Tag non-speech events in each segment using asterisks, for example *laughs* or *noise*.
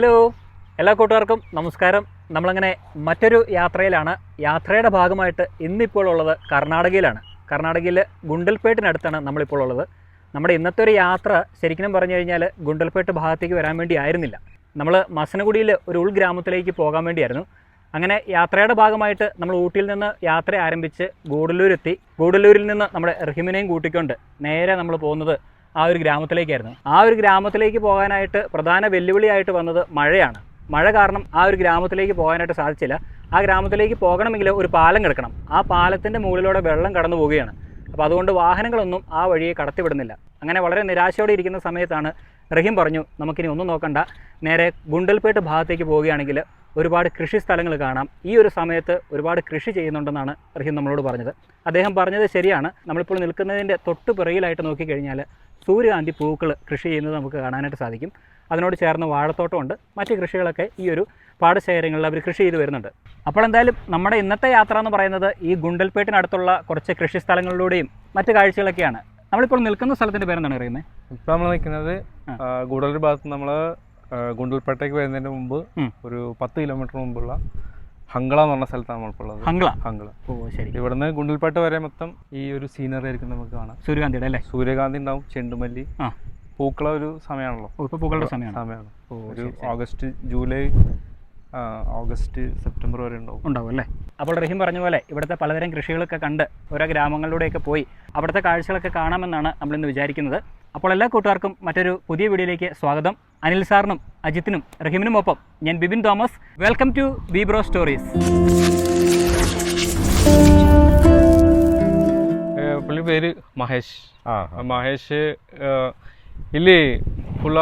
Hello എല്ലാ കൂട്ടുകാർക്കും നമസ്കാരം. നമ്മളങ്ങനെ മറ്റൊരു യാത്രയിലാണ്. യാത്രയുടെ ഭാഗമായിട്ട് ഇന്നിപ്പോൾ ഉള്ളത് കർണാടകയിലാണ്. കർണാടകയിൽ ഗുണ്ടൽപേട്ടിനടുത്താണ് നമ്മളിപ്പോൾ ഉള്ളത്. നമ്മുടെ ഇന്നത്തെ ഒരു യാത്ര ശരിക്കും പറഞ്ഞു കഴിഞ്ഞാൽ ഗുണ്ടൽപേട്ട് ഭാഗത്തേക്ക് വരാൻ വേണ്ടി ആയിരുന്നില്ല. നമ്മൾ മസനഗുഡിയിൽ ഒരു ഉൾഗ്രാമത്തിലേക്ക് പോകാൻ വേണ്ടിയായിരുന്നു. അങ്ങനെ യാത്രയുടെ ഭാഗമായിട്ട് നമ്മൾ ഊട്ടിയിൽ നിന്ന് യാത്ര ആരംഭിച്ച് ഗൂഡല്ലൂരെത്തി. ഗൂഡല്ലൂരിൽ നിന്ന് നമ്മുടെ റഹിമിനെയും കൂട്ടിക്കൊണ്ട് നേരെ നമ്മൾ പോകുന്നത് ആ ഒരു ഗ്രാമത്തിലേക്കായിരുന്നു. ആ ഒരു ഗ്രാമത്തിലേക്ക് പോകാനായിട്ട് പ്രധാന വെല്ലുവിളിയായിട്ട് വന്നത് മഴയാണ്. മഴ കാരണം ആ ഒരു ഗ്രാമത്തിലേക്ക് പോകാനായിട്ട് സാധിച്ചില്ല. ആ ഗ്രാമത്തിലേക്ക് പോകണമെങ്കിൽ ഒരു പാലം കിടക്കണം. ആ പാലത്തിന്റെ മുകളിലൂടെ വെള്ളം കടന്നു പോവുകയാണ്. അപ്പോൾ അതുകൊണ്ട് വാഹനങ്ങളൊന്നും ആ വഴിയെ കടത്തിവിടുന്നില്ല. അങ്ങനെ വളരെ നിരാശയോടെ ഇരിക്കുന്ന സമയത്താണ് റഹീം പറഞ്ഞു നമുക്കിനി ഒന്നും നോക്കണ്ട. നേരെ ഗുണ്ടൽപേട്ട് ഭാഗത്തേക്ക് പോവുകയാണെങ്കിൽ ഒരുപാട് കൃഷി സ്ഥലങ്ങൾ കാണാം. ഈ ഒരു സമയത്ത് ഒരുപാട് കൃഷി ചെയ്യുന്നുണ്ടെന്നാണ് റഹീം നമ്മളോട് പറഞ്ഞത്. അദ്ദേഹം പറഞ്ഞത് ശരിയാണ്. നമ്മളിപ്പോൾ നിൽക്കുന്നതിന്റെ തൊട്ട് പിറകിലായിട്ട് നോക്കിക്കഴിഞ്ഞാൽ സൂര്യകാന്തി പൂക്കൾ കൃഷി ചെയ്യുന്നത് നമുക്ക് കാണാനായിട്ട് സാധിക്കും. അതിനോട് ചേർന്ന് വാഴത്തോട്ടമുണ്ട്. മറ്റ് കൃഷികളൊക്കെ ഈ ഒരു പാടശേഖരങ്ങളിൽ അവർ കൃഷി ചെയ്ത് വരുന്നുണ്ട്. അപ്പോൾ എന്തായാലും നമ്മുടെ ഇന്നത്തെ യാത്ര എന്ന് പറയുന്നത് ഈ ഗുണ്ടൽപേട്ടിനടുത്തുള്ള കുറച്ച് കൃഷി സ്ഥലങ്ങളിലൂടെയും മറ്റ് കാഴ്ചകളൊക്കെയാണ്. നമ്മളിപ്പോൾ നിൽക്കുന്ന സ്ഥലത്തിന്റെ പേരെന്താണ് അറിയുന്നത് ഇപ്പോൾ നമ്മൾ നിൽക്കുന്നത് ആ. ഭാഗത്ത് നമ്മൾ ഗുണ്ടൽപേട്ടയ്ക്ക് വരുന്നതിന് മുമ്പ്. ഒരു പത്ത് കിലോമീറ്റർ മുമ്പുള്ള ഹംഗള എന്ന് പറഞ്ഞ സ്ഥലത്താണ് നമ്മളിപ്പോൾ ഹംഗള? ഹംഗള. ഓ ശരി. ഇവിടുന്ന് ഗുണ്ടൽപേട്ട വരെ മൊത്തം ഈ ഒരു സീനറി ആയിരിക്കും നമുക്ക് കാണാം. സൂര്യകാന്തിയുടെ അല്ലേ? സൂര്യകാന്തി ഉണ്ടാവും ചെണ്ടുമല്ലി. പൂക്കള ഒരു സമയമാണല്ലോ. ഇപ്പൊ ഇപ്പോൾ പൂക്കളുടെ സമയമാണ്. സമയമാണ്. ഓ ഒരു. ഓഗസ്റ്റ് ജൂലൈ ഓഗസ്റ്റ് സെപ്റ്റംബർ വരെ ഉണ്ടാവും ഉണ്ടാവും അല്ലേ അപ്പോൾ റഹീം പറഞ്ഞ പോലെ ഇവിടുത്തെ പലതരം കൃഷികളൊക്കെ കണ്ട് ഓരോ ഗ്രാമങ്ങളിലൂടെയൊക്കെ പോയി അവിടുത്തെ കാഴ്ചകളൊക്കെ കാണാമെന്നാണ് നമ്മളിന്ന് വിചാരിക്കുന്നത് അപ്പോൾ എല്ലാ കൂട്ടുകാർക്കും മറ്റൊരു പുതിയ വീഡിയോയിലേക്ക് സ്വാഗതം അനിൽ സാറിനും അജിത്തിനും റഹീമിനും ഒപ്പം ഞാൻ Bibin Thomas welcome to B bro stories ഏ, പുള്ളി പേര് മഹേഷ് ಆ, ಆ, ಮಹೇಶ್ ಆ, ಇಲ್ಲಿ ಫುಲ್ಲ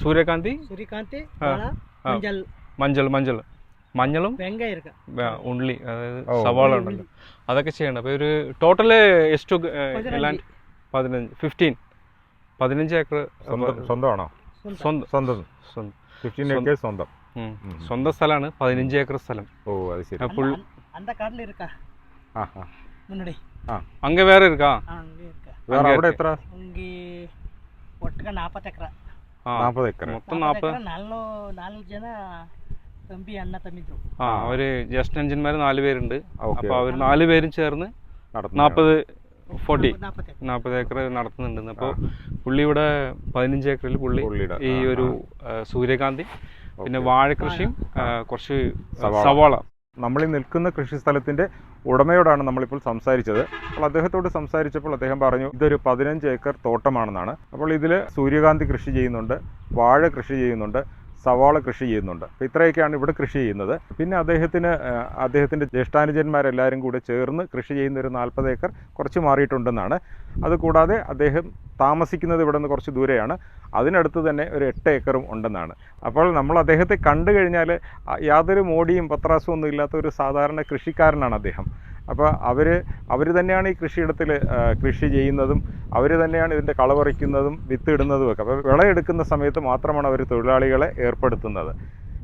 ಸೂರ್ಯಕಾಂತಿ ಸೂರ್ಯಕಾಂತಿ ಹಾ. ಬಾಳ ಹಾ. ಮಂಜಲ್ മഞ്ഞൾ മഞ്ഞൾ മഞ്ഞളും വെങ്കായ ഇരിക്ക വേ- ഉള്ളി അതായത് ഓ. സവാള ഉണ്ടല്ലോ അതൊക്കെ ചെയ്യണം അപ്പോൾ ഒരു ടോട്ടല് എസ്റ്റു പതിനഞ്ച്. ലാൻഡ് പതിനഞ്ച് ഫിഫ്റ്റീൻ പതിനഞ്ച് ഏക്കർ സ്വന്തം സ്വന്തമാണോ സ്വന്തം സ്വന്തം സ്വന്തം ഫിഫ്റ്റീൻ സ്വന്തം. ഏക്കേഴ്സ് സ്വന്തം ഉം. ഉം. സ്വന്തം സ്ഥലമാണ് പതിനഞ്ച് ഏക്കർ സ്ഥലം ഓ അത് ശരി ആ, പുള്ളി அந்த காட்டுல இருக்கா ആ ആ முன்னாடி ആ അങ്ങ വേറെ ഇരിക്കാ ஆ, அங்கே இருக்கா വേറെ അങ്ങേ അവിടെ ഒക്കെ. എത്ര அங்கே ಒಟ್ಟಿಗೆ ನಾಲ್ಪತ್ತು ಎಕರೆ ആ നാൽപ്പത് ഏക്കർ മൊത്തം നാൽപ്പത് ನಾಲ್ಕು ನಾಲ್ಕು ಜನ ತಂಬಿ ಅಣ್ಣ ತಮ್ಮಿದ್ರು ആ അവർ ജസ്റ്റ് എഞ്ചിന്മാര് നാല് പേരുണ്ട്. അപ്പൊ അവർ നാല് പേരും ചേർന്ന് നാപ്പത് ഫോർട്ടി നാപ്പത്. ഏക്കർ നടത്തുന്നുണ്ട് അപ്പോൾ പുള്ളി ഇവിടെ പതിനഞ്ച് ഏക്കറിൽ പുള്ളി ഈ ഒരു സൂര്യകാന്തി പിന്നെ വാഴകൃഷിയും കുറച്ച് സവാള. നമ്മൾ നിൽക്കുന്ന കൃഷിസ്ഥലത്തിന്റെ ഉടമയോടാണ് നമ്മളിപ്പോൾ സംസാരിച്ചത്. അപ്പോൾ അദ്ദേഹത്തോട് സംസാരിച്ചപ്പോൾ അദ്ദേഹം പറഞ്ഞു ഇതൊരു പതിനഞ്ച് ഏക്കർ തോട്ടമാണെന്നാണ്. അപ്പോൾ ഇതിൽ സൂര്യകാന്തി കൃഷി ചെയ്യുന്നുണ്ട് വാഴ കൃഷി ചെയ്യുന്നുണ്ട്. സവാള കൃഷി ചെയ്യുന്നുണ്ട്. അപ്പോൾ ഇത്രയൊക്കെയാണ് ഇവിടെ കൃഷി ചെയ്യുന്നത്. പിന്നെ അദ്ദേഹത്തിന് അദ്ദേഹത്തിന്റെ ജ്യേഷ്ഠാനുജന്മാരെല്ലാവരും കൂടെ ചേർന്ന് കൃഷി ചെയ്യുന്ന ഒരു നാൽപ്പത് ഏക്കർ കുറച്ച് മാറിയിട്ടുണ്ടെന്നാണ്. അതുകൂടാതെ അദ്ദേഹം താമസിക്കുന്നത് ഇവിടെ നിന്ന് കുറച്ച് ദൂരെയാണ്. അതിനടുത്ത് തന്നെ ഒരു എട്ട് ഏക്കറും ഉണ്ടെന്നാണ്. അപ്പോൾ നമ്മൾ അദ്ദേഹത്തെ കണ്ടു കഴിഞ്ഞാൽ യാതൊരു മോടിയും പത്രാസും ഒന്നും ഇല്ലാത്ത ഒരു സാധാരണ കൃഷിക്കാരനാണ് അദ്ദേഹം. അപ്പോൾ അവർ അവർ തന്നെയാണ് ഈ കൃഷിയിടത്തിൽ കൃഷി ചെയ്യുന്നതും അവർ തന്നെയാണ് ഇതിന്റെ വിത്ത് ഇടുന്നതും ഒക്കെ അപ്പോൾ വിളയെടുക്കുന്ന സമയത്ത് മാത്രമാണ് അവർ തൊഴിലാളികളെ ഏർപ്പെടുത്തുന്നത്.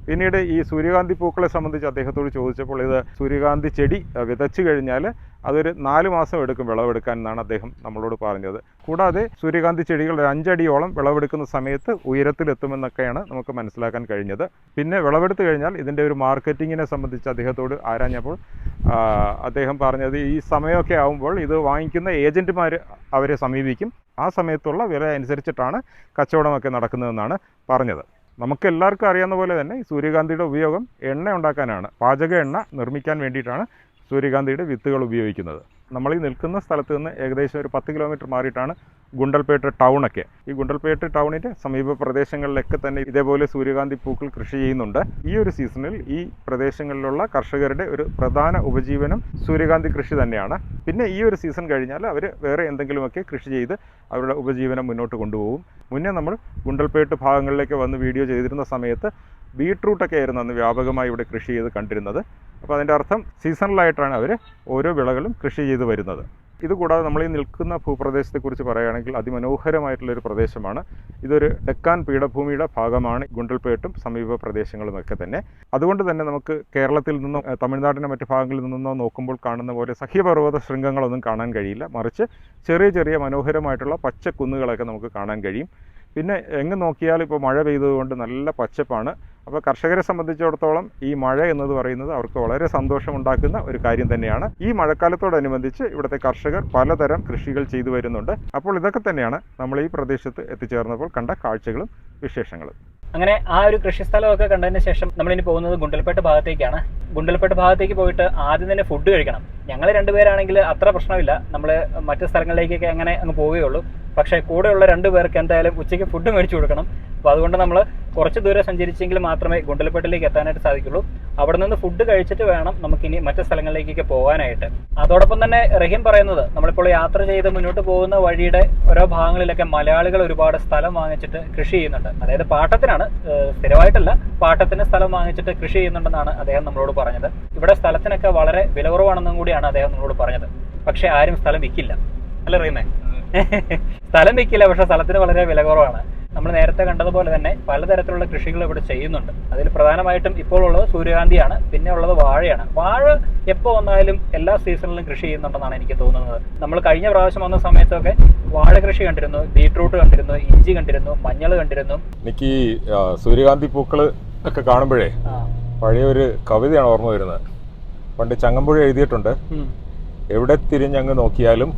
പിന്നീട് ഈ സൂര്യകാന്തി പൂക്കളെ സംബന്ധിച്ച് അദ്ദേഹത്തോട് ചോദിച്ചപ്പോൾ ഇത് സൂര്യകാന്തി ചെടി വിതച്ചു കഴിഞ്ഞാൽ അതൊരു നാല് മാസം എടുക്കും വിളവെടുക്കാൻ എന്നാണ് അദ്ദേഹം നമ്മളോട് പറഞ്ഞത്. കൂടാതെ സൂര്യകാന്തി ചെടികൾ ഒരു അഞ്ചടിയോളം വിളവെടുക്കുന്ന സമയത്ത് ഉയരത്തിലെത്തുമെന്നൊക്കെയാണ് നമുക്ക് മനസ്സിലാക്കാൻ കഴിഞ്ഞത്. പിന്നെ വിളവെടുത്തു കഴിഞ്ഞാൽ ഇതിന്റെ ഒരു മാർക്കറ്റിങ്ങിനെ സംബന്ധിച്ച് അദ്ദേഹത്തോട് ആരാഞ്ഞപ്പോൾ അദ്ദേഹം പറഞ്ഞത് ഈ സമയമൊക്കെ ആകുമ്പോൾ ഇത് വാങ്ങിക്കുന്ന ഏജന്റുമാർ അവരെ സമീപിക്കും. ആ സമയത്തുള്ള വില അനുസരിച്ചിട്ടാണ് കച്ചവടമൊക്കെ നടക്കുന്നതെന്നാണ് പറഞ്ഞത്. നമുക്ക് എല്ലാവർക്കും അറിയാവുന്ന പോലെ തന്നെ ഈ സൂര്യകാന്തിയുടെ ഉപയോഗം എണ്ണ ഉണ്ടാക്കാനാണ്. പാചക എണ്ണ നിർമ്മിക്കാൻ വേണ്ടിയിട്ടാണ് സൂര്യകാന്തിയുടെ വിത്തുകൾ ഉപയോഗിക്കുന്നത്. നമ്മൾ ഈ നിൽക്കുന്ന സ്ഥലത്ത് നിന്ന് ഏകദേശം ഒരു പത്ത് കിലോമീറ്റർ മാറിയിട്ടാണ് ഗുണ്ടൽപേട്ട് ടൗണൊക്കെ. ഈ ഗുണ്ടൽപേട്ട് ടൗണിന്റെ സമീപ പ്രദേശങ്ങളിലൊക്കെ തന്നെ ഇതേപോലെ സൂര്യകാന്തി പൂക്കൾ കൃഷി ചെയ്യുന്നുണ്ട്. ഈ ഒരു സീസണിൽ ഈ പ്രദേശങ്ങളിലുള്ള കർഷകരുടെ ഒരു പ്രധാന ഉപജീവനം സൂര്യകാന്തി കൃഷി തന്നെയാണ്. പിന്നെ ഈ ഒരു സീസൺ കഴിഞ്ഞാൽ അവർ വേറെ എന്തെങ്കിലുമൊക്കെ കൃഷി ചെയ്ത് അവരുടെ ഉപജീവനം മുന്നോട്ട് കൊണ്ടുപോകും. മുന്നേ നമ്മൾ ഗുണ്ടൽപേട്ട് ഭാഗങ്ങളിലേക്ക് വന്ന് വീഡിയോ ചെയ്തിരുന്ന സമയത്ത് ബീട്രൂട്ടൊക്കെ ആയിരുന്നു അന്ന് വ്യാപകമായി ഇവിടെ കൃഷി ചെയ്ത് കണ്ടിരുന്നത്. അപ്പോൾ അതിന്റെ അർത്ഥം സീസണലായിട്ടാണ് അവർ ഓരോ വിളകളും കൃഷി ചെയ്ത് വരുന്നത്. ഇതുകൂടാതെ നമ്മൾ ഈ നിൽക്കുന്ന ഭൂപ്രദേശത്തെക്കുറിച്ച് പറയുകയാണെങ്കിൽ അതിമനോഹരമായിട്ടുള്ളൊരു പ്രദേശമാണ്. ഇതൊരു ഡെക്കാൻ പീഠഭൂമിയുടെ ഭാഗമാണ്. ഗുണ്ടൽപേട്ടും സമീപ പ്രദേശങ്ങളുമൊക്കെ തന്നെ. അതുകൊണ്ട് തന്നെ നമുക്ക് കേരളത്തിൽ നിന്നോ തമിഴ്നാടിന്റെ മറ്റു ഭാഗങ്ങളിൽ നിന്നോ നോക്കുമ്പോൾ കാണുന്ന പോലെ സഹ്യപർവത ശൃംഗങ്ങളൊന്നും കാണാൻ കഴിയില്ല. മറിച്ച് ചെറിയ ചെറിയ മനോഹരമായിട്ടുള്ള പച്ച കുന്നുകളൊക്കെ നമുക്ക് കാണാൻ കഴിയും. പിന്നെ എങ്ങ് നോക്കിയാലും ഇപ്പോൾ മഴ പെയ്തതുകൊണ്ട് നല്ല പച്ചപ്പാണ്. അപ്പോൾ കർഷകരെ സംബന്ധിച്ചിടത്തോളം ഈ മഴ എന്നത് പറയുന്നത് അവർക്ക് വളരെ സന്തോഷമുണ്ടാക്കുന്ന ഒരു കാര്യം തന്നെയാണ്. ഈ മഴക്കാലത്തോടനുബന്ധിച്ച് ഇവിടുത്തെ കർഷകർ പലതരം കൃഷികൾ ചെയ്തു വരുന്നുണ്ട്. അപ്പോൾ ഇതൊക്കെ തന്നെയാണ് നമ്മൾ ഈ പ്രദേശത്ത് എത്തിച്ചേർന്നപ്പോൾ കണ്ട കാഴ്ചകളും വിശേഷങ്ങളും. അങ്ങനെ ആ ഒരു കൃഷിസ്ഥലമൊക്കെ കണ്ടതിന് ശേഷം നമ്മളിനി പോകുന്നത് ഗുണ്ടൽപേട്ട് ഭാഗത്തേക്കാണ്. ഗുണ്ടൽപേട്ട് ഭാഗത്തേക്ക് പോയിട്ട് ആദ്യം തന്നെ ഫുഡ് കഴിക്കണം. ഞങ്ങൾ രണ്ടുപേരാണെങ്കിൽ അത്ര പ്രശ്നമില്ല. നമ്മൾ മറ്റു സ്ഥലങ്ങളിലേക്കൊക്കെ അങ്ങനെ അങ്ങ് പോവുകയുള്ളൂ. പക്ഷേ കൂടെയുള്ള രണ്ട് പേർക്ക് എന്തായാലും ഉച്ചയ്ക്ക് ഫുഡ് മേടിച്ചു കൊടുക്കണം. അപ്പോൾ അതുകൊണ്ട് നമ്മൾ കുറച്ച് ദൂരം സഞ്ചരിച്ചെങ്കിൽ മാത്രമേ ഗുണ്ടൽപേട്ടിലേക്ക് എത്താനായിട്ട് സാധിക്കുള്ളൂ. അവിടെ നിന്ന് ഫുഡ് കഴിച്ചിട്ട് വേണം നമുക്കിനി മറ്റു സ്ഥലങ്ങളിലേക്കൊക്കെ പോകാനായിട്ട്. അതോടൊപ്പം തന്നെ റഹീം പറയുന്നത് നമ്മളിപ്പോൾ യാത്ര ചെയ്ത് മുന്നോട്ട് പോകുന്ന വഴിയുടെ ഓരോ ഭാഗങ്ങളിലൊക്കെ മലയാളികൾ ഒരുപാട് സ്ഥലം വാങ്ങിച്ചിട്ട് കൃഷി ചെയ്യുന്നുണ്ട്. അതായത് പാട്ടത്തിനാണ് സ്ഥിരമായിട്ടല്ല പാട്ടത്തിന് സ്ഥലം വാങ്ങിച്ചിട്ട് കൃഷി ചെയ്യുന്നുണ്ടെന്നാണ് അദ്ദേഹം നമ്മളോട് പറഞ്ഞത്. ഇവിടെ സ്ഥലത്തിനൊക്കെ വളരെ വില കുറവാണെന്നും കൂടിയാണ് അദ്ദേഹം നമ്മളോട് പറഞ്ഞത്. പക്ഷേ ആരും സ്ഥലം വിൽക്കില്ല അല്ല റീമേ സ്ഥലം വിൽക്കില്ല പക്ഷെ സ്ഥലത്തിന് വളരെ വില കുറവാണ്. നമ്മൾ നേരത്തെ കണ്ടതുപോലെ തന്നെ പലതരത്തിലുള്ള കൃഷികൾ ഇവിടെ ചെയ്യുന്നുണ്ട്. അതിൽ പ്രധാനമായിട്ടും ഇപ്പോൾ ഉള്ളത് സൂര്യകാന്തിയാണ് പിന്നെ ഉള്ളത് വാഴയാണ്. വാഴ എപ്പോൾ വന്നാലും എല്ലാ സീസണിലും കൃഷി ചെയ്യുന്നുണ്ടെന്നാണ് എനിക്ക് തോന്നുന്നത്. നമ്മൾ കഴിഞ്ഞ പ്രാവശ്യം വന്ന സമയത്തൊക്കെ വാഴ കൃഷി കണ്ടിരുന്നു ബീട്രൂട്ട് കണ്ടിരുന്നു ഇഞ്ചി കണ്ടിരുന്നു മഞ്ഞൾ കണ്ടിരുന്നു. എനിക്ക് സൂര്യകാന്തി പൂക്കൾ ഒക്കെ കാണുമ്പോഴേ പഴയ ഒരു കവിതയാണ് ഓർമ്മ വരുന്നത്. പണ്ട് ചങ്ങമ്പുഴ എഴുതിയിട്ടുണ്ട്. എവിടെ തിരിഞ്ഞങ്ങ് നോക്കിയാലും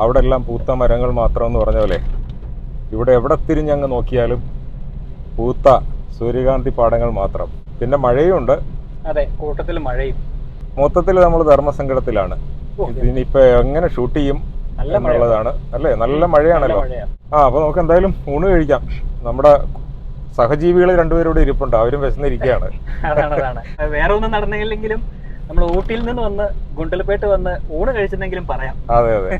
അവിടെ എല്ലാം പൂത്ത മരങ്ങൾ മാത്രം എന്ന് പറഞ്ഞ പോലെ ഇവിടെ എവിടെ തിരിഞ്ഞങ്ങ് നോക്കിയാലും പൂത്ത സൂര്യകാന്തി പാടങ്ങൾ മാത്രം. പിന്നെ മഴയും ഉണ്ട്. അതെ കൂട്ടത്തിൽ മഴയും. മൊത്തത്തിൽ നമ്മൾ ധർമ്മസങ്കടത്തിലാണ്. ഇനിയിപ്പൊ എങ്ങനെ ഷൂട്ട് ചെയ്യും എന്നുള്ളതാണ്. അല്ലേ? നല്ല മഴയാണല്ലോ. ആ അപ്പൊ നമുക്ക് എന്തായാലും ഊണ് കഴിക്കാം. നമ്മുടെ സഹജീവികൾ രണ്ടുപേരും ഇവിടെ ഇരിപ്പുണ്ട്. അവരും വിശന്നിരിക്കുകയാണ് വേറെ ഒന്നും നടന്നില്ലെങ്കിലും നമ്മൾ ഊട്ടിയിൽ നിന്ന് വന്ന് ഗുണ്ടൽപേട്ട് വന്ന് ഊണ് കഴിച്ചിരുന്നെങ്കിലും പറയാം. അതെ അതെ.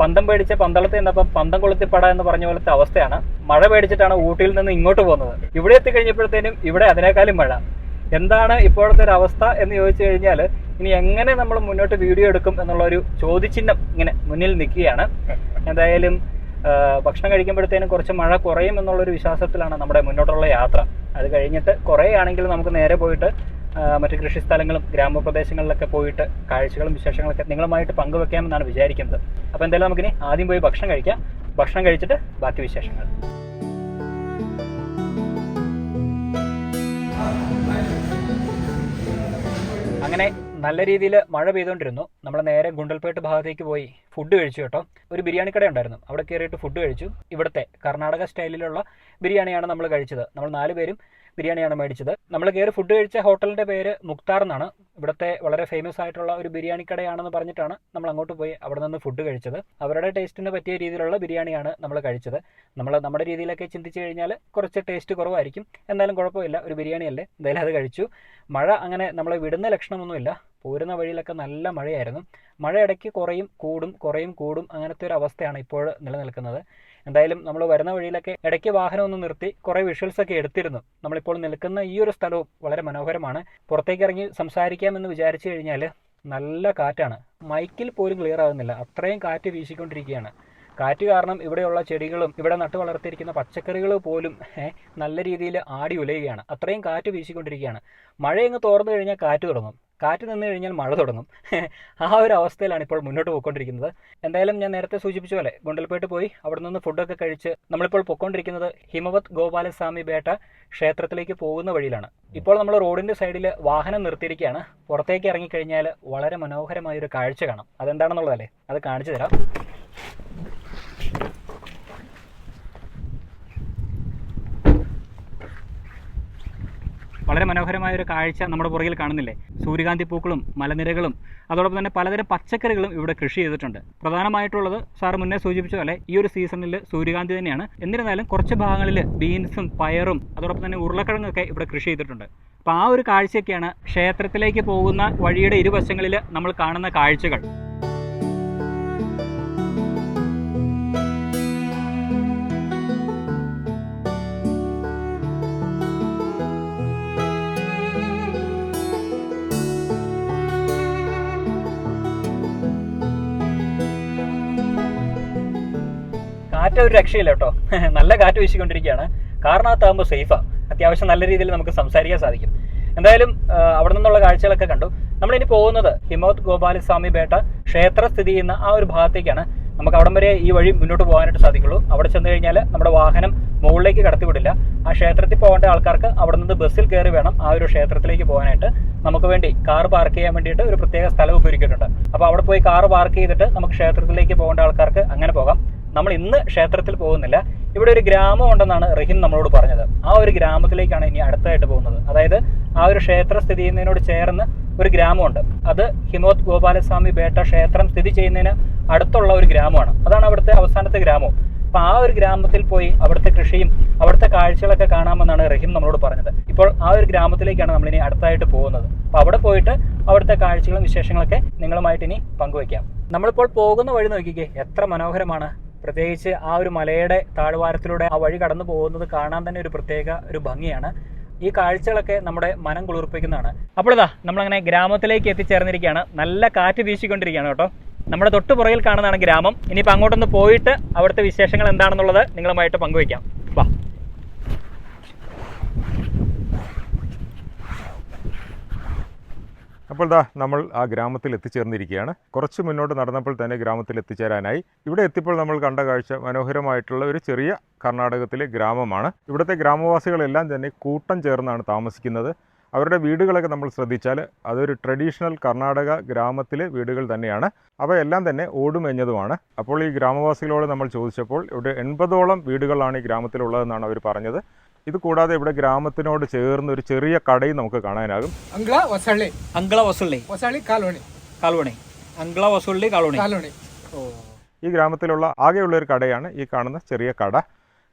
പന്തം പേടിച്ച പന്തളത്ത് നിന്നപ്പം പന്തം കൊളുത്തിപ്പട എന്ന് പറഞ്ഞ പോലത്തെ അവസ്ഥയാണ്. മഴ പേടിച്ചിട്ടാണ് ഊട്ടിയിൽ നിന്ന് ഇങ്ങോട്ട് പോകുന്നത്. ഇവിടെ എത്തിക്കഴിഞ്ഞപ്പോഴത്തേനും ഇവിടെ അതിനേക്കാളും മഴ. എന്താണ് ഇപ്പോഴത്തെ ഒരു അവസ്ഥ എന്ന് ചോദിച്ചു കഴിഞ്ഞാൽ ഇനി എങ്ങനെ നമ്മൾ മുന്നോട്ട് വീഡിയോ എടുക്കും എന്നുള്ള ഒരു ചോദ്യചിഹ്നം ഇങ്ങനെ മുന്നിൽ നിൽക്കുകയാണ്. എന്തായാലും ഭക്ഷണം കഴിക്കുമ്പോഴത്തേനും കുറച്ച് മഴ കുറയും എന്നുള്ളൊരു വിശ്വാസത്തിലാണ് നമ്മുടെ മുന്നോട്ടുള്ള യാത്ര. അത് കഴിഞ്ഞിട്ട് കുറേ ആണെങ്കിൽ നമുക്ക് നേരെ പോയിട്ട് മറ്റ് കൃഷിസ്ഥലങ്ങളും ഗ്രാമപ്രദേശങ്ങളിലൊക്കെ പോയിട്ട് കാഴ്ചകളും വിശേഷങ്ങളൊക്കെ നിങ്ങളുമായിട്ട് പങ്കുവെക്കാമെന്നാണ് വിചാരിക്കുന്നത്. അപ്പോൾ എന്തായാലും നമുക്കിനി ആദ്യം പോയി ഭക്ഷണം കഴിക്കാം. ഭക്ഷണം കഴിച്ചിട്ട് ബാക്കി വിശേഷങ്ങൾ. അങ്ങനെ നല്ല രീതിയിൽ മഴ പെയ്തുകൊണ്ടിരുന്നു. നമ്മൾ നേരെ ഗുണ്ടൽപേട്ട് ഭാഗത്തേക്ക് പോയി ഫുഡ് കഴിച്ചു കേട്ടോ. ഒരു ബിരിയാണി കട ഉണ്ടായിരുന്നു. അവിടെ കയറിയിട്ട് ഫുഡ് കഴിച്ചു. ഇവിടുത്തെ കർണാടക സ്റ്റൈലിലുള്ള ബിരിയാണിയാണ് നമ്മൾ കഴിച്ചത്. നമ്മൾ നാല് പേരും ബിരിയാണിയാണ് മേടിച്ചത്. നമ്മൾ കയറി ഫുഡ് കഴിച്ച ഹോട്ടലിന്റെ പേര് മുക്താർ എന്നാണ്. ഇവിടുത്തെ വളരെ ഫേമസ് ആയിട്ടുള്ള ഒരു ബിരിയാണി കടയാണെന്ന് പറഞ്ഞിട്ടാണ് നമ്മൾ അങ്ങോട്ട് പോയി അവിടെ നിന്ന് ഫുഡ് കഴിച്ചത്. അവരുടെ ടേസ്റ്റിന് പറ്റിയ രീതിയിലുള്ള ബിരിയാണിയാണ് നമ്മൾ കഴിച്ചത്. നമ്മൾ നമ്മുടെ രീതിയിലൊക്കെ ചിന്തിച്ചു കഴിഞ്ഞാൽ കുറച്ച് ടേസ്റ്റ് കുറവായിരിക്കും. എന്നാലും കുഴപ്പമില്ല ഒരു ബിരിയാണി അല്ലേ എന്തായാലും അത് കഴിച്ചു. മഴ അങ്ങനെ നമ്മളെ വിടുന്ന ലക്ഷണമൊന്നുമില്ല. പോരുന്ന വഴിയിലൊക്കെ നല്ല മഴയായിരുന്നു. മഴ ഇടയ്ക്ക് കുറയും കൂടും കുറയും കൂടും അങ്ങനത്തെ ഒരു അവസ്ഥയാണ് ഇപ്പോൾ നിലനിൽക്കുന്നത്. എന്തായാലും നമ്മൾ വരുന്ന വഴിയിലൊക്കെ ഇടയ്ക്ക് വാഹനം ഒന്ന് നിർത്തി കുറേ വിഷ്വൽസ് ഒക്കെ എടുത്തിരുന്നു. നമ്മളിപ്പോൾ നിൽക്കുന്ന ഈ ഒരു സ്ഥലവും വളരെ മനോഹരമാണ്. പുറത്തേക്ക് ഇറങ്ങി സംസാരിക്കാമെന്ന് വിചാരിച്ചു കഴിഞ്ഞാൽ നല്ല കാറ്റാണ്. മൈക്കിൽ പോലും ക്ലിയർ ആകുന്നില്ല അത്രയും കാറ്റ് വീശിക്കൊണ്ടിരിക്കുകയാണ്. കാറ്റ് കാരണം ഇവിടെയുള്ള ചെടികളും ഇവിടെ നട്ടു വളർത്തിയിരിക്കുന്ന പച്ചക്കറികൾ പോലും നല്ല രീതിയിൽ ആടി ഉലയുകയാണ്. അത്രയും കാറ്റ് വീശിക്കൊണ്ടിരിക്കുകയാണ്. മഴയങ്ങ് തോർന്നു കഴിഞ്ഞാൽ കാറ്റ് തുടങ്ങും. കാറ്റ് നിന്ന് കഴിഞ്ഞാൽ മഴ തുടങ്ങും. *laughs* ആ ഒരു അവസ്ഥയിലാണ് ഇപ്പോൾ മുന്നോട്ട് പോയിക്കൊണ്ടിരിക്കുന്നത്. എന്തായാലും ഞാൻ നേരത്തെ സൂചിപ്പിച്ച പോലെ ഗുണ്ടൽപേട്ട് പോയി അവിടെ നിന്ന് ഫുഡൊക്കെ കഴിച്ച് നമ്മളിപ്പോൾ പൊയ്ക്കൊണ്ടിരിക്കുന്നത് ഹിമവത് ഗോപാലസ്വാമി ബേട്ട ക്ഷേത്രത്തിലേക്ക് പോകുന്ന വഴിയിലാണ്. ഇപ്പോൾ നമ്മൾ റോഡിന്റെ സൈഡിൽ വാഹനം നിർത്തിയിരിക്കുകയാണ്. പുറത്തേക്ക് ഇറങ്ങിക്കഴിഞ്ഞാൽ വളരെ മനോഹരമായ ഒരു കാഴ്ച കാണാം. അതെന്താണെന്നുള്ളതല്ലേ? അത് കാണിച്ചു തരാം. വളരെ മനോഹരമായ ഒരു കാഴ്ച നമ്മുടെ പുറകിൽ കാണുന്നില്ലേ? സൂര്യകാന്തി പൂക്കളും മലനിരകളും അതോടൊപ്പം തന്നെ പലതരം പച്ചക്കറികളും ഇവിടെ കൃഷി ചെയ്തിട്ടുണ്ട്. പ്രധാനമായിട്ടുള്ളത് സാർ മുന്നേ സൂചിപ്പിച്ച പോലെ ഈ ഒരു സീസണിൽ സൂര്യകാന്തി തന്നെയാണ്. എന്നിരുന്നാലും കുറച്ച് ഭാഗങ്ങളിൽ ബീൻസും പയറും അതോടൊപ്പം തന്നെ ഉരുളക്കിഴങ്ങൊക്കെ ഇവിടെ കൃഷി ചെയ്തിട്ടുണ്ട്. അപ്പോൾ ആ ഒരു കാഴ്ചയൊക്കെയാണ് ക്ഷേത്രത്തിലേക്ക് പോകുന്ന വഴിയുടെ ഇരുവശങ്ങളിൽ നമ്മൾ കാണുന്ന കാഴ്ചകൾ. കാറ്റ് ഒരു രക്ഷയില്ല കേട്ടോ. *laughs* നല്ല കാറ്റ് വീശിക്കൊണ്ടിരിക്കുകയാണ്. കാറിനകത്താകുമ്പോൾ സേഫാണ് അത്യാവശ്യം നല്ല രീതിയിൽ നമുക്ക് സംസാരിക്കാൻ സാധിക്കും. എന്തായാലും അവിടെ നിന്നുള്ള കാഴ്ചകളൊക്കെ കണ്ടു. നമ്മളിനി പോകുന്നത് ഹിമോത് ഗോപാലസ്വാമി ബേട്ട ക്ഷേത്ര സ്ഥിതി ചെയ്യുന്ന ആ ഒരു ഭാഗത്തേക്കാണ്. നമുക്ക് അവിടം വരെ ഈ വഴി മുന്നോട്ട് പോകാനായിട്ട് സാധിക്കുള്ളൂ. അവിടെ ചെന്ന് കഴിഞ്ഞാൽ നമ്മുടെ വാഹനം മുകളിലേക്ക് കടത്തിവിടില്ല. ആ ക്ഷേത്രത്തിൽ പോകേണ്ട ആൾക്കാർക്ക് അവിടെ നിന്ന് ബസ്സിൽ കയറി വേണം ആ ഒരു ക്ഷേത്രത്തിലേക്ക് പോകാനായിട്ട്. നമുക്ക് വേണ്ടി കാർ പാർക്ക് ചെയ്യാൻ വേണ്ടിയിട്ട് ഒരു പ്രത്യേക സ്ഥലം ഉപയോഗിച്ചിട്ടുണ്ട് അപ്പോൾ അവിടെ പോയി കാർ പാർക്ക് ചെയ്തിട്ട് നമുക്ക് ക്ഷേത്രത്തിലേക്ക് പോകേണ്ട ആൾക്കാർക്ക് അങ്ങനെ പോകാം. നമ്മൾ ഇന്ന് ക്ഷേത്രത്തിൽ പോകുന്നില്ല. ഇവിടെ ഒരു ഗ്രാമം ഉണ്ടെന്നാണ് റഹിം നമ്മളോട് പറഞ്ഞത്. ആ ഒരു ഗ്രാമത്തിലേക്കാണ് ഇനി അടുത്തായിട്ട് പോകുന്നത്. അതായത് ആ ഒരു ക്ഷേത്ര സ്ഥിതി ചെയ്യുന്നതിനോട് ചേർന്ന് ഒരു ഗ്രാമമുണ്ട്. അത് ഹിമോത് ഗോപാലസ്വാമി ബേട്ട ക്ഷേത്രം സ്ഥിതി ചെയ്യുന്നതിന് അടുത്തുള്ള ഒരു ഗ്രാമമാണ്. അതാണ് അവിടുത്തെ അവസാനത്തെ ഗ്രാമം അപ്പൊ ആ ഒരു ഗ്രാമത്തിൽ പോയി അവിടുത്തെ കൃഷിയും അവിടുത്തെ കാഴ്ചകളൊക്കെ കാണാമെന്നാണ് റഹിം നമ്മളോട് പറഞ്ഞത്. ഇപ്പോൾ ആ ഒരു ഗ്രാമത്തിലേക്കാണ് നമ്മൾ ഇനി അടുത്തായിട്ട് പോകുന്നത്. അപ്പൊ അവിടെ പോയിട്ട് അവിടുത്തെ കാഴ്ചകളും വിശേഷങ്ങളൊക്കെ നിങ്ങളുമായിട്ട് ഇനി പങ്കുവയ്ക്കാം. നമ്മളിപ്പോൾ പോകുന്ന വഴി നോക്കിക്കേ എത്ര മനോഹരമാണ്. പ്രത്യേകിച്ച് ആ ഒരു മലയുടെ താഴ്വാരത്തിലൂടെ ആ വഴി കടന്നു പോകുന്നത് കാണാൻ തന്നെ ഒരു പ്രത്യേക ഒരു ഭംഗിയാണ്. ഈ കാഴ്ചകളൊക്കെ നമ്മുടെ മനം കുളിർപ്പിക്കുന്നതാണ്. അപ്പോൾ ഇതാ നമ്മളങ്ങനെ ഗ്രാമത്തിലേക്ക് എത്തിച്ചേർന്നിരിക്കുകയാണ്. നല്ല കാറ്റ് വീശിക്കൊണ്ടിരിക്കുകയാണ് കേട്ടോ. നമ്മുടെ തൊട്ട് പുറകിൽ കാണുന്നതാണ് ഗ്രാമം. ഇനിയിപ്പോൾ അങ്ങോട്ടൊന്ന് പോയിട്ട് അവിടുത്തെ വിശേഷങ്ങൾ എന്താണെന്നുള്ളത് നിങ്ങളുമായിട്ട് പങ്കുവയ്ക്കാം. വാ. അപ്പോൾ ദാ നമ്മൾ ആ ഗ്രാമത്തിൽ എത്തിച്ചേർന്നിരിക്കുകയാണ്. കുറച്ച് മുന്നോട്ട് നടന്നപ്പോൾ തന്നെ ഗ്രാമത്തിൽ എത്തിച്ചേരാനായി. ഇവിടെ എത്തിയപ്പോൾ നമ്മൾ കണ്ട കാഴ്ച മനോഹരമായിട്ടുള്ള ഒരു ചെറിയ കർണാടകത്തിലെ ഗ്രാമമാണ്. ഇവിടുത്തെ ഗ്രാമവാസികളെല്ലാം തന്നെ കൂട്ടം ചേർന്നാണ് താമസിക്കുന്നത്. അവരുടെ വീടുകളൊക്കെ നമ്മൾ ശ്രദ്ധിച്ചാൽ അതൊരു ട്രഡീഷണൽ കർണാടക ഗ്രാമത്തിലെ വീടുകൾ തന്നെയാണ്. അവയെല്ലാം തന്നെ ഓടുമെഞ്ഞതുമാണ്. അപ്പോൾ ഈ ഗ്രാമവാസികളോട് നമ്മൾ ചോദിച്ചപ്പോൾ ഇവിടെ എൺപതോളം വീടുകളാണ് ഈ ഗ്രാമത്തിലുള്ളതെന്നാണ് അവർ പറഞ്ഞത്. ഇത് കൂടാതെ ഇവിടെ ഗ്രാമത്തിനോട് ചേർന്ന് ഒരു ചെറിയ കടയും നമുക്ക് കാണാനാകും ಅಂಗ್ಲ ಹೊಸಳ್ಳಿ അങ്കള വസുള്ളി ಹೊಸಳ್ಳಿ ಕಾಲೋಣಿ കാലുവണി അങ്കള വസുള്ളി കാലുവണി ಕಾಲೋಣಿ ഈ ഗ്രാമത്തിലുള്ള ആകെയുള്ള ഒരു കടയാണ് ഈ കാണുന്ന ചെറിയ കട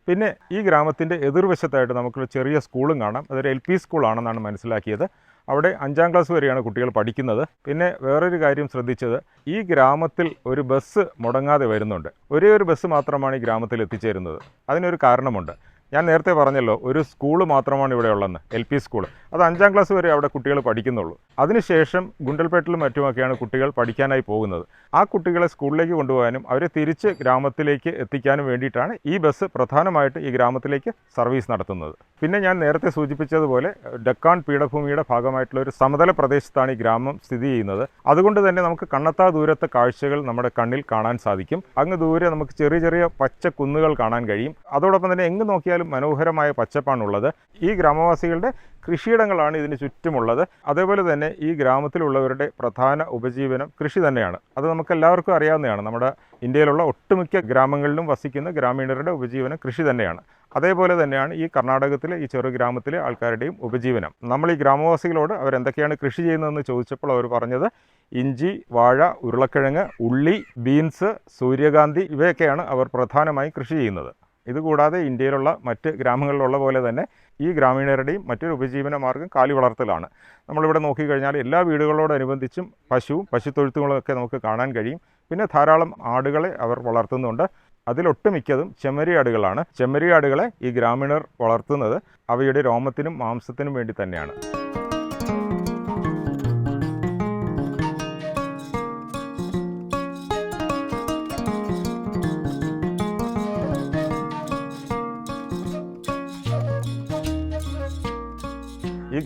പിന്നെ ഈ ഗ്രാമത്തിൻ്റെ എതിർവശത്തായിട്ട് നമുക്കൊരു ചെറിയ സ്കൂളും കാണാം അതൊരു എൽ പി സ്കൂളാണെന്നാണ് മനസ്സിലാക്കിയത് അവിടെ അഞ്ചാം ക്ലാസ് വരെയാണ് കുട്ടികൾ പഠിക്കുന്നത് പിന്നെ വേറൊരു കാര്യം ശ്രദ്ധിച്ചത് ഈ ഗ്രാമത്തിൽ ഒരു ബസ് മുടങ്ങാതെ വരുന്നുണ്ട് ഒരേ ഒരു ബസ് മാത്രമാണ് ഈ ഗ്രാമത്തിൽ എത്തിച്ചേരുന്നത് അതിനൊരു കാരണമുണ്ട് ഞാൻ നേരത്തെ പറഞ്ഞല്ലോ ഒരു സ്കൂൾ മാത്രമാണ് ഇവിടെ ഉള്ളതെന്ന് എൽ പി സ്കൂൾ അത് അഞ്ചാം ക്ലാസ് വരെ അവിടെ കുട്ടികൾ പഠിക്കുന്നുള്ളൂ. അതിനുശേഷം ഗുണ്ടൽപേട്ടിലും മറ്റുമൊക്കെയാണ് കുട്ടികൾ പഠിക്കാനായി പോകുന്നത്. ആ കുട്ടികളെ സ്കൂളിലേക്ക് കൊണ്ടുപോകാനും അവരെ തിരിച്ച് ഗ്രാമത്തിലേക്ക് എത്തിക്കാനും വേണ്ടിയിട്ടാണ് ഈ ബസ് പ്രധാനമായിട്ട് ഈ ഗ്രാമത്തിലേക്ക് സർവീസ് നടത്തുന്നത്. പിന്നെ ഞാൻ നേരത്തെ സൂചിപ്പിച്ചതുപോലെ ഡക്കാൻ പീഠഭൂമിയുടെ ഭാഗമായിട്ടുള്ള ഒരു സമതല പ്രദേശത്താണ് ഈ ഗ്രാമം സ്ഥിതി ചെയ്യുന്നത്. അതുകൊണ്ട് തന്നെ നമുക്ക് കണ്ണത്താ ദൂരത്തെ കാഴ്ചകൾ നമ്മുടെ കണ്ണിൽ കാണാൻ സാധിക്കും. അങ്ങ് ദൂരെ നമുക്ക് ചെറിയ ചെറിയ പച്ച കുന്നുകൾ കാണാൻ കഴിയും. അതോടൊപ്പം തന്നെ എങ്ങ് നോക്കിയാലും മനോഹരമായ പച്ചപ്പാണുള്ളത്. ഈ ഗ്രാമവാസികളുടെ കൃഷിയിടങ്ങളാണ് ഇതിന് ചുറ്റുമുള്ളത്. അതേപോലെ തന്നെ ഈ ഗ്രാമത്തിലുള്ളവരുടെ പ്രധാന ഉപജീവനം കൃഷി തന്നെയാണ്. അത് നമുക്ക് എല്ലാവർക്കും അറിയാവുന്നതാണ്. നമ്മുടെ ഇന്ത്യയിലുള്ള ഒട്ടുമിക്ക ഗ്രാമങ്ങളിലും വസിക്കുന്ന ഗ്രാമീണരുടെ ഉപജീവനം കൃഷി തന്നെയാണ്. അതേപോലെ തന്നെയാണ് ഈ കർണാടകത്തിലെ ഈ ചെറു ഗ്രാമത്തിലെ ആൾക്കാരുടെയും ഉപജീവനം. നമ്മൾ ഈ ഗ്രാമവാസികളോട് അവരെന്തൊക്കെയാണ് കൃഷി ചെയ്യുന്നതെന്ന് ചോദിച്ചപ്പോൾ അവർ പറഞ്ഞത് ഇഞ്ചി വാഴ ഉരുളക്കിഴങ്ങ് ഉള്ളി ബീൻസ് സൂര്യകാന്തി ഇവയൊക്കെയാണ് അവർ പ്രധാനമായും കൃഷി ചെയ്യുന്നത്. ഇതുകൂടാതെ ഇന്ത്യയിലുള്ള മറ്റ് ഗ്രാമങ്ങളിലുള്ള പോലെ തന്നെ ഈ ഗ്രാമീണരുടെയും മറ്റൊരു ഉപജീവന മാർഗം കാലി വളർത്തലാണ്. നമ്മളിവിടെ നോക്കിക്കഴിഞ്ഞാൽ എല്ലാ വീടുകളോടനുബന്ധിച്ചും പശുവും പശുത്തൊഴുത്തുകളും ഒക്കെ നമുക്ക് കാണാൻ കഴിയും. പിന്നെ ധാരാളം ആടുകളെ അവർ വളർത്തുന്നുണ്ട്. അതിലൊട്ടുമിക്കതും ചെമ്മരിയാടുകളാണ് ചെമ്മരിയാടുകളെ ഈ ഗ്രാമീണർ വളർത്തുന്നത് അവയുടെ രോമത്തിനും മാംസത്തിനും വേണ്ടി തന്നെയാണ്.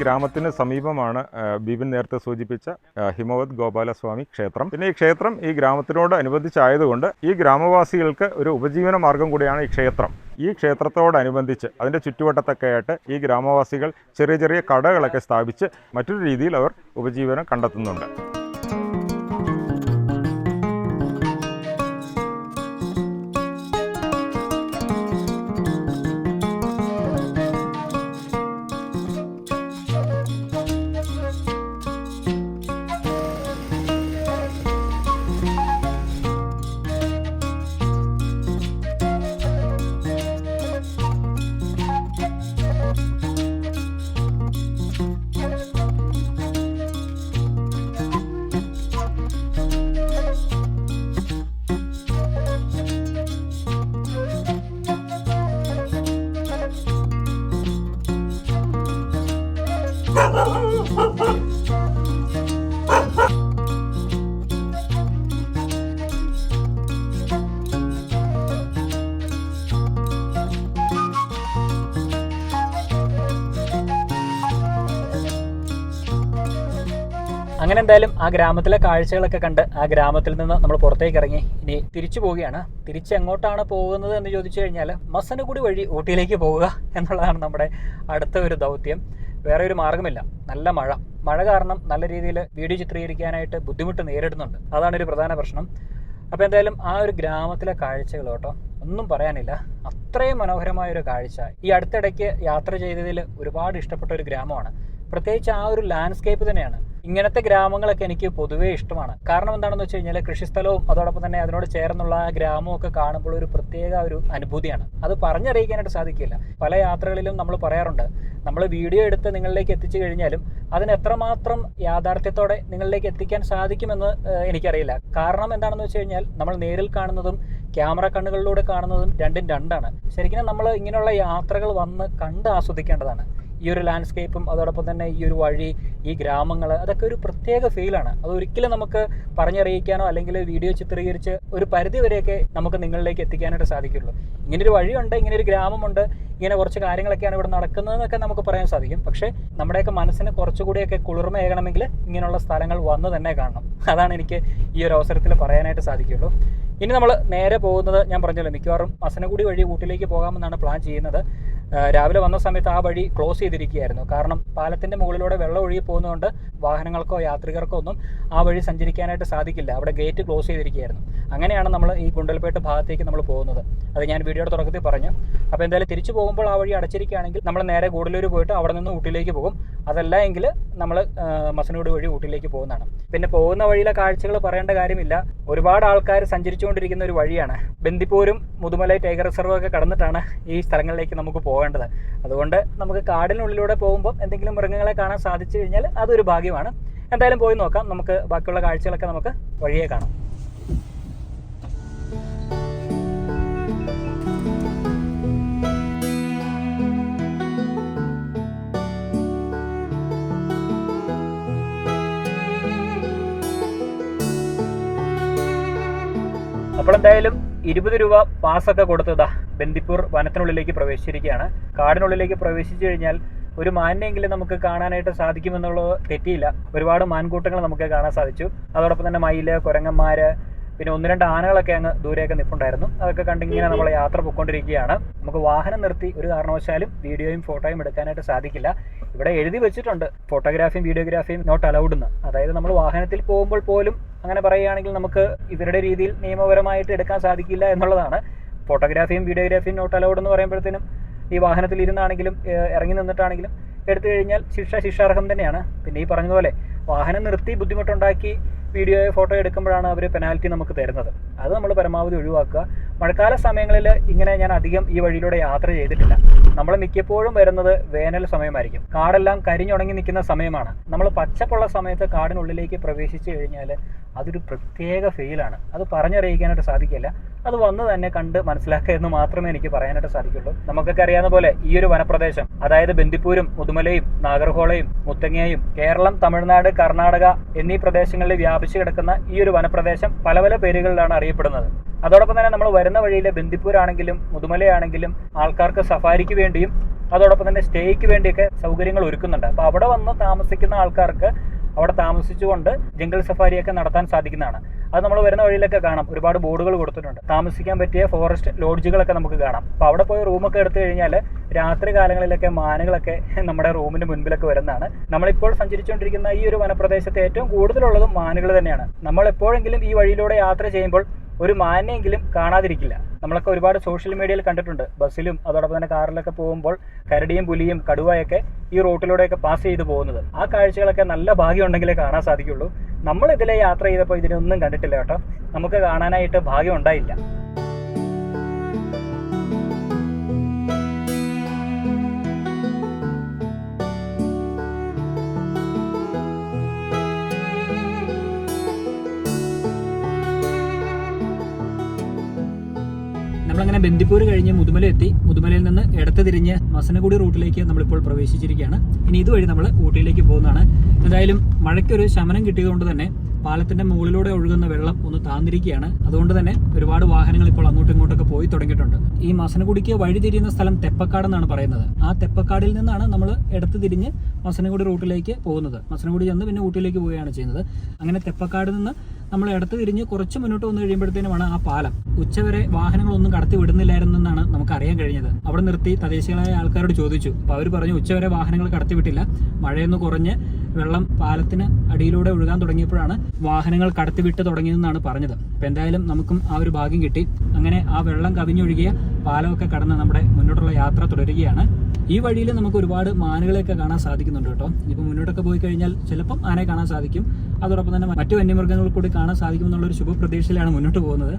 ഗ്രാമത്തിന് സമീപമാണ് ബിപിൻ നേരത്തെ സൂചിപ്പിച്ച ഹിമവത് ഗോപാലസ്വാമി ക്ഷേത്രം. പിന്നെ ഈ ക്ഷേത്രം ഈ ഗ്രാമത്തിനോട് അനുബന്ധിച്ചായതുകൊണ്ട് ഈ ഗ്രാമവാസികൾക്ക് ഒരു ഉപജീവന മാർഗം കൂടിയാണ് ഈ ക്ഷേത്രം. ഈ ക്ഷേത്രത്തോടനുബന്ധിച്ച് അതിന്റെ ചുറ്റുവട്ടത്തൊക്കെ ആയിട്ട് ഈ ഗ്രാമവാസികൾ ചെറിയ ചെറിയ കടകളൊക്കെ സ്ഥാപിച്ച് മറ്റൊരു രീതിയിൽ അവർ ഉപജീവനം കണ്ടെത്തുന്നുണ്ട്. അങ്ങനെ എന്തായാലും ആ ഗ്രാമത്തിലെ കാഴ്ചകളൊക്കെ കണ്ട് ആ ഗ്രാമത്തിൽ നിന്ന് നമ്മൾ പുറത്തേക്ക് ഇറങ്ങി ഇനി തിരിച്ചു പോവുകയാണ്. തിരിച്ച് എങ്ങോട്ടാണ് പോകുന്നത് എന്ന് ചോദിച്ചു കഴിഞ്ഞാൽ കൂടി വഴി ഊട്ടിയിലേക്ക് പോവുക എന്നുള്ളതാണ് നമ്മുടെ അടുത്ത ഒരു ദൗത്യം. വേറെ ഒരു മാർഗമില്ല നല്ല മഴ. മഴ കാരണം നല്ല രീതിയിൽ വീഡിയോ ചിത്രീകരിക്കാനായിട്ട് ബുദ്ധിമുട്ട് നേരിടുന്നുണ്ട്. അതാണ് ഒരു പ്രധാന പ്രശ്നം. അപ്പോൾ എന്തായാലും ആ ഒരു ഗ്രാമത്തിലെ കാഴ്ചകൾ കേട്ടോ ഒന്നും പറയാനില്ല. അത്രയും മനോഹരമായ ഒരു കാഴ്ച. ഈ അടുത്തിടയ്ക്ക് യാത്ര ചെയ്തതിൽ ഒരുപാട് ഇഷ്ടപ്പെട്ട ഒരു ഗ്രാമമാണ്. പ്രത്യേകിച്ച് ആ ഒരു ലാൻഡ്സ്കേപ്പ് തന്നെയാണ്. ഇങ്ങനത്തെ ഗ്രാമങ്ങളൊക്കെ എനിക്ക് പൊതുവേ ഇഷ്ടമാണ്. കാരണം എന്താണെന്ന് വെച്ച് കഴിഞ്ഞാൽ കൃഷിസ്ഥലവും അതോടൊപ്പം തന്നെ അതിനോട് ചേർന്നുള്ള ആ ഗ്രാമവും ഒക്കെ കാണുമ്പോൾ ഒരു പ്രത്യേക ഒരു അനുഭൂതിയാണ്. അത് പറഞ്ഞറിയിക്കാനായിട്ട് സാധിക്കില്ല. പല യാത്രകളിലും നമ്മൾ പറയാറുണ്ട് നമ്മൾ വീഡിയോ എടുത്ത് നിങ്ങളിലേക്ക് എത്തിച്ചു കഴിഞ്ഞാലും അതിന് എത്രമാത്രം യാഥാർത്ഥ്യത്തോടെ നിങ്ങളിലേക്ക് എത്തിക്കാൻ സാധിക്കുമെന്ന് എനിക്കറിയില്ല. കാരണം എന്താണെന്ന് വെച്ച് കഴിഞ്ഞാൽ നമ്മൾ നേരിൽ കാണുന്നതും ക്യാമറ കണ്ണുകളിലൂടെ കാണുന്നതും രണ്ടും രണ്ടാണ്. ശരിക്കും നമ്മൾ ഇങ്ങനെയുള്ള യാത്രകൾ വന്ന് കണ്ട് ആസ്വദിക്കേണ്ടതാണ്. ഈ ഒരു ലാൻഡ്സ്കേപ്പും അതോടൊപ്പം തന്നെ ഈ ഒരു വഴി ഈ ഗ്രാമങ്ങൾ അതൊക്കെ ഒരു പ്രത്യേക ഫീലാണ് അത് ഒരിക്കലും നമുക്ക് പറഞ്ഞറിയിക്കാനോ അല്ലെങ്കിൽ വീഡിയോ ചിത്രീകരിച്ച് ഒരു പരിധി വരെയൊക്കെ നമുക്ക് നിങ്ങളിലേക്ക് എത്തിക്കാനായിട്ട് സാധിക്കുള്ളൂ. ഇങ്ങനെ ഒരു വഴിയുണ്ട് ഇങ്ങനെ ഒരു ഗ്രാമമുണ്ട് ഇങ്ങനെ കുറച്ച് കാര്യങ്ങളൊക്കെയാണ് ഇവിടെ നടക്കുന്നതെന്നൊക്കെ നമുക്ക് പറയാൻ സാധിക്കും. പക്ഷേ നമ്മുടെയൊക്കെ മനസ്സിന് കുറച്ചുകൂടിയൊക്കെ കുളിർമയേകണമെങ്കിൽ ഇങ്ങനെയുള്ള സ്ഥലങ്ങൾ വന്ന് തന്നെ കാണണം. അതാണ് എനിക്ക് ഈ ഒരു അവസരത്തിൽ പറയാനായിട്ട് സാധിക്കുള്ളൂ. ഇനി നമ്മൾ നേരെ പോകുന്നത് ഞാൻ പറഞ്ഞല്ലോ മിക്കവാറും മസനഗുഡി വഴി ഊട്ടിലേക്ക് പോകാമെന്നാണ് പ്ലാൻ ചെയ്യുന്നത്. രാവിലെ വന്ന സമയത്ത് ആ വഴി ക്ലോസ് ചെയ്തിരിക്കുകയായിരുന്നു. കാരണം പാലത്തിന്റെ മുകളിലൂടെ വെള്ളം ഒഴുകി പോകുന്നതുകൊണ്ട് വാഹനങ്ങൾക്കോ യാത്രികർക്കോ ഒന്നും ആ വഴി സഞ്ചരിക്കാനായിട്ട് സാധിക്കില്ല. അവിടെ ഗേറ്റ് ക്ലോസ് ചെയ്തിരിക്കുകയായിരുന്നു. അങ്ങനെയാണ് നമ്മൾ ഈ ഗുണ്ടൽപേട്ട് ഭാഗത്തേക്ക് നമ്മൾ പോകുന്നത്. അത് ഞാൻ വീഡിയോയുടെ തുടക്കത്തിൽ പറഞ്ഞു. അപ്പോൾ എന്തായാലും തിരിച്ചു പോകുമ്പോൾ ആ വഴി അടച്ചിരിക്കുകയാണെങ്കിൽ നമ്മൾ നേരെ ഗൂഡലൂർ പോയിട്ട് അവിടെ നിന്ന് ഊട്ടിയിലേക്ക് പോകും. അതല്ല എങ്കിൽ നമ്മൾ മസനോട് വഴി ഊട്ടിയിലേക്ക് പോകുന്നതാണ്. പിന്നെ പോകുന്ന വഴിയിലെ കാഴ്ചകൾ പറയേണ്ട കാര്യമില്ല. ഒരുപാട് ആൾക്കാർ സഞ്ചരിച്ചുകൊണ്ടിരിക്കുന്ന ഒരു വഴിയാണ്. ബന്ദിപ്പൂരും മുതുമലൈ ടൈഗർ റിസർവ് ഒക്കെ കടന്നിട്ടാണ് ഈ സ്ഥലങ്ങളിലേക്ക് നമുക്ക് പോകേണ്ടത്. അതുകൊണ്ട് നമുക്ക് കാടിനുള്ളിലൂടെ പോകുമ്പോൾ എന്തെങ്കിലും മൃഗങ്ങളെ കാണാൻ സാധിച്ചു കഴിഞ്ഞാൽ അതൊരു ഭാഗ്യമാണ്. എന്തായാലും പോയി നോക്കാം. നമുക്ക് ബാക്കിയുള്ള കാഴ്ചകളൊക്കെ നമുക്ക് വഴിയെ കാണാം. അപ്പോൾ എന്തായാലും ഇരുപത് രൂപ പാസ്സൊക്കെ കൊടുത്തതാ. ബന്ദിപ്പൂർ വനത്തിനുള്ളിലേക്ക് പ്രവേശിച്ചിരിക്കുകയാണ്. കാടിനുള്ളിലേക്ക് പ്രവേശിച്ചു കഴിഞ്ഞാൽ ഒരു മാനിനെങ്കിലും നമുക്ക് കാണാനായിട്ട് സാധിക്കുമെന്നുള്ളത് തെറ്റിയില്ല. ഒരുപാട് മാൻകൂട്ടങ്ങൾ നമുക്ക് കാണാൻ സാധിച്ചു. അതോടൊപ്പം തന്നെ മയിൽ കുരങ്ങന്മാര് പിന്നെ ഒന്ന് രണ്ട് ആനകളൊക്കെ അങ്ങ് ദൂരെയൊക്കെ നിൽപ്പുണ്ടായിരുന്നു അതൊക്കെ കണ്ടിങ്ങനെ നമ്മൾ യാത്ര പൊയ്ക്കൊണ്ടിരിക്കുകയാണ്. നമുക്ക് വാഹനം നിർത്തി ഒരു കാരണവശാലും വീഡിയോയും ഫോട്ടോയും എടുക്കാനായിട്ട് സാധിക്കില്ല. ഇവിടെ എഴുതി വെച്ചിട്ടുണ്ട് ഫോട്ടോഗ്രാഫിയും വീഡിയോഗ്രാഫിയും നോട്ട് അലൗഡ് എന്ന് അതായത് നമ്മൾ വാഹനത്തിൽ പോകുമ്പോൾ പോലും അങ്ങനെ പറയുകയാണെങ്കിൽ നമുക്ക് ഇവരുടെ രീതിയിൽ നിയമപരമായിട്ട് എടുക്കാൻ സാധിക്കില്ല എന്നുള്ളതാണ്. ഫോട്ടോഗ്രാഫിയും വീഡിയോഗ്രാഫിയും നോട്ട് അലൗഡ് എന്ന് പറയുമ്പോഴത്തേനും ഈ വാഹനത്തിൽ ഇരുന്നാണെങ്കിലും ഇറങ്ങി നിന്നിട്ടാണെങ്കിലും എടുത്തു കഴിഞ്ഞാൽ ശിക്ഷ ശിക്ഷാർഹം തന്നെയാണ്. പിന്നെ ഈ പറഞ്ഞതുപോലെ വാഹനം നിർത്തി ബുദ്ധിമുട്ടുണ്ടാക്കി വീഡിയോയോ ഫോട്ടോ എടുക്കുമ്പോഴാണ് അവർ പെനാൽറ്റി നമുക്ക് തരുന്നത്. അത് നമ്മൾ പരമാവധി ഒഴിവാക്കുക. മഴക്കാല സമയങ്ങളിൽ ഇങ്ങനെ ഞാൻ അധികം ഈ വഴിയിലൂടെ യാത്ര ചെയ്തിട്ടില്ല. നമ്മൾ മിക്കപ്പോഴും വരുന്നത് വേനൽ സമയമായിരിക്കും. കാടെല്ലാം കരിഞ്ഞുണങ്ങി നിൽക്കുന്ന സമയമാണ്. നമ്മൾ പച്ചപ്പുള്ള സമയത്ത് കാടിനുള്ളിലേക്ക് പ്രവേശിച്ചു കഴിഞ്ഞാൽ അതൊരു പ്രത്യേക ഫീലാണ് അത് പറഞ്ഞറിയിക്കാനായിട്ട് സാധിക്കില്ല. അത് വന്ന് തന്നെ കണ്ട് മനസ്സിലാക്കുക എന്ന് മാത്രമേ എനിക്ക് പറയാനായിട്ട് സാധിക്കുള്ളൂ. നമുക്കൊക്കെ അറിയാവുന്ന പോലെ ഈ ഒരു വനപ്രദേശം അതായത് ബന്ദിപ്പൂരും മുതുമലയും നാഗർഹോളയും മുത്തങ്ങയും കേരളം തമിഴ്നാട് കർണാടക എന്നീ പ്രദേശങ്ങളിൽ വ്യാപിച്ചു കിടക്കുന്ന ഈ ഒരു വനപ്രദേശം പല പല പേരുകളിലാണ് അറിയപ്പെടുന്നത്. അതോടൊപ്പം തന്നെ നമ്മൾ വരുന്ന വഴിയിലെ ബന്ദിപ്പൂരാണെങ്കിലും മുതുമലയാണെങ്കിലും ആൾക്കാർക്ക് സഫാരിക്ക് വേണ്ടിയും അതോടൊപ്പം തന്നെ സ്റ്റേയ്ക്ക് വേണ്ടിയൊക്കെ സൗകര്യങ്ങൾ ഒരുക്കുന്നുണ്ട്. അപ്പോൾ അവിടെ വന്ന് താമസിക്കുന്ന ആൾക്കാർക്ക് അവിടെ താമസിച്ചുകൊണ്ട് ജംഗിൾ സഫാരിയൊക്കെ നടത്താൻ സാധിക്കുന്നതാണ്. അത് നമ്മൾ വരുന്ന വഴിയിലൊക്കെ കാണാം. ഒരുപാട് ബോർഡുകൾ കൊടുത്തിട്ടുണ്ട്. താമസിക്കാൻ പറ്റിയ ഫോറസ്റ്റ് ലോഡ്ജുകളൊക്കെ നമുക്ക് കാണാം. അപ്പോൾ അവിടെ പോയി റൂമൊക്കെ എടുത്തു കഴിഞ്ഞാൽ രാത്രി കാലങ്ങളിലൊക്കെ മാനുകളൊക്കെ നമ്മുടെ റൂമിന് മുൻപിലൊക്കെ വരുന്നതാണ്. നമ്മളിപ്പോൾ സഞ്ചരിച്ചുകൊണ്ടിരിക്കുന്ന ഈ ഒരു വനപ്രദേശത്ത് ഏറ്റവും കൂടുതലുള്ളതും മാനുകൾ തന്നെയാണ്. നമ്മൾ എപ്പോഴെങ്കിലും ഈ വഴിയിലൂടെ യാത്ര ചെയ്യുമ്പോൾ ഒരു മാനെങ്കിലും കാണാതിരിക്കില്ല. നമ്മളൊക്കെ ഒരുപാട് സോഷ്യൽ മീഡിയയിൽ കണ്ടിട്ടുണ്ട്. ബസ്സിലും അതോടൊപ്പം തന്നെ കാറിലൊക്കെ പോകുമ്പോൾ കരടിയും പുലിയും കടുവയൊക്കെ ഈ റോട്ടിലൂടെയൊക്കെ പാസ് ചെയ്ത് പോകുന്നത്. ആ കാഴ്ചകളൊക്കെ നല്ല ഭാഗ്യമുണ്ടെങ്കിലേ കാണാൻ സാധിക്കുള്ളൂ. നമ്മൾ ഇതിലെ യാത്ര ചെയ്തപ്പോൾ ഇതിനൊന്നും കണ്ടിട്ടില്ല കേട്ടോ. നമുക്ക് കാണാനായിട്ട് ഭാഗ്യം ഉണ്ടായില്ല. നമ്മളങ്ങനെ ബന്ദിപ്പൂർ കഴിഞ്ഞ് മുതുമല എത്തി മുതുമലയിൽ നിന്ന് ഇടത്ത് തിരിഞ്ഞ് മസനഗുഡി റൂട്ടിലേക്ക് നമ്മളിപ്പോൾ പ്രവേശിച്ചിരിക്കുകയാണ്. ഇനി ഇതുവഴി നമ്മൾ ഊട്ടിയിലേക്ക് പോകുന്നതാണ്. എന്തായാലും മഴയ്ക്കൊരു ശമനം കിട്ടിയതുകൊണ്ട് തന്നെ പാലത്തിന്റെ മുകളിലൂടെ ഒഴുകുന്ന വെള്ളം ഒന്ന് താന്നിരിക്കുകയാണ്. അതുകൊണ്ട് തന്നെ ഒരുപാട് വാഹനങ്ങൾ ഇപ്പോൾ അങ്ങോട്ടും ഇങ്ങോട്ടൊക്കെ പോയി തുടങ്ങിയിട്ടുണ്ട്. ഈ മസനഗുഡിക്ക് വഴി തിരിയുന്ന സ്ഥലം തെപ്പക്കാട് എന്നാണ് പറയുന്നത്. ആ തെപ്പക്കാടിൽ നിന്നാണ് നമ്മൾ ഇടത്ത് തിരിഞ്ഞ് മസനഗുഡി റൂട്ടിലേക്ക് പോകുന്നത്. മസനഗുഡി ചെന്ന് പിന്നെ ഊട്ടിയിലേക്ക് പോവുകയാണ് ചെയ്യുന്നത്. അങ്ങനെ തെപ്പക്കാട് നിന്ന് നമ്മൾ ഇടത്ത് തിരിഞ്ഞ് കുറച്ച് മുന്നോട്ട് വന്നു കഴിയുമ്പോഴത്തേനുമാണ് ആ പാലം. ഉച്ചവരെ വാഹനങ്ങളൊന്നും കടത്തി വിടുന്നില്ലായിരുന്നെന്നാണ് നമുക്ക് അറിയാൻ കഴിഞ്ഞത്. അവിടെ നിർത്തി തദ്ദേശീയങ്ങളായ ആൾക്കാരോട് ചോദിച്ചു. അപ്പോൾ അവർ പറഞ്ഞു ഉച്ചവരെ വാഹനങ്ങൾ കടത്തിവിട്ടില്ല. മഴയൊന്ന് കുറഞ്ഞ് വെള്ളം പാലത്തിന് അടിയിലൂടെ ഒഴുകാൻ തുടങ്ങിയപ്പോഴാണ് വാഹനങ്ങൾ കടത്തിവിട്ട് തുടങ്ങിയതെന്നാണ് പറഞ്ഞത്. അപ്പം എന്തായാലും നമുക്കും ആ ഒരു ഭാഗ്യം കിട്ടി. അങ്ങനെ ആ വെള്ളം കവിഞ്ഞൊഴുകിയ പാലമൊക്കെ കടന്ന് നമ്മുടെ മുന്നോട്ടുള്ള യാത്ര തുടരുകയാണ്. ഈ വഴിയിൽ നമുക്ക് ഒരുപാട് മാനുകളെയൊക്കെ കാണാൻ സാധിക്കുന്നുണ്ട് കേട്ടോ. ഇപ്പം മുന്നോട്ടൊക്കെ പോയി കഴിഞ്ഞാൽ ചിലപ്പം ആനയെ കാണാൻ സാധിക്കും. അതോടൊപ്പം തന്നെ മറ്റു വന്യമൃഗങ്ങൾ കൂടി കാണാൻ സാധിക്കും എന്നുള്ളൊരു ശുഭപ്രതീക്ഷയിലാണ് മുന്നോട്ട് പോകുന്നത്.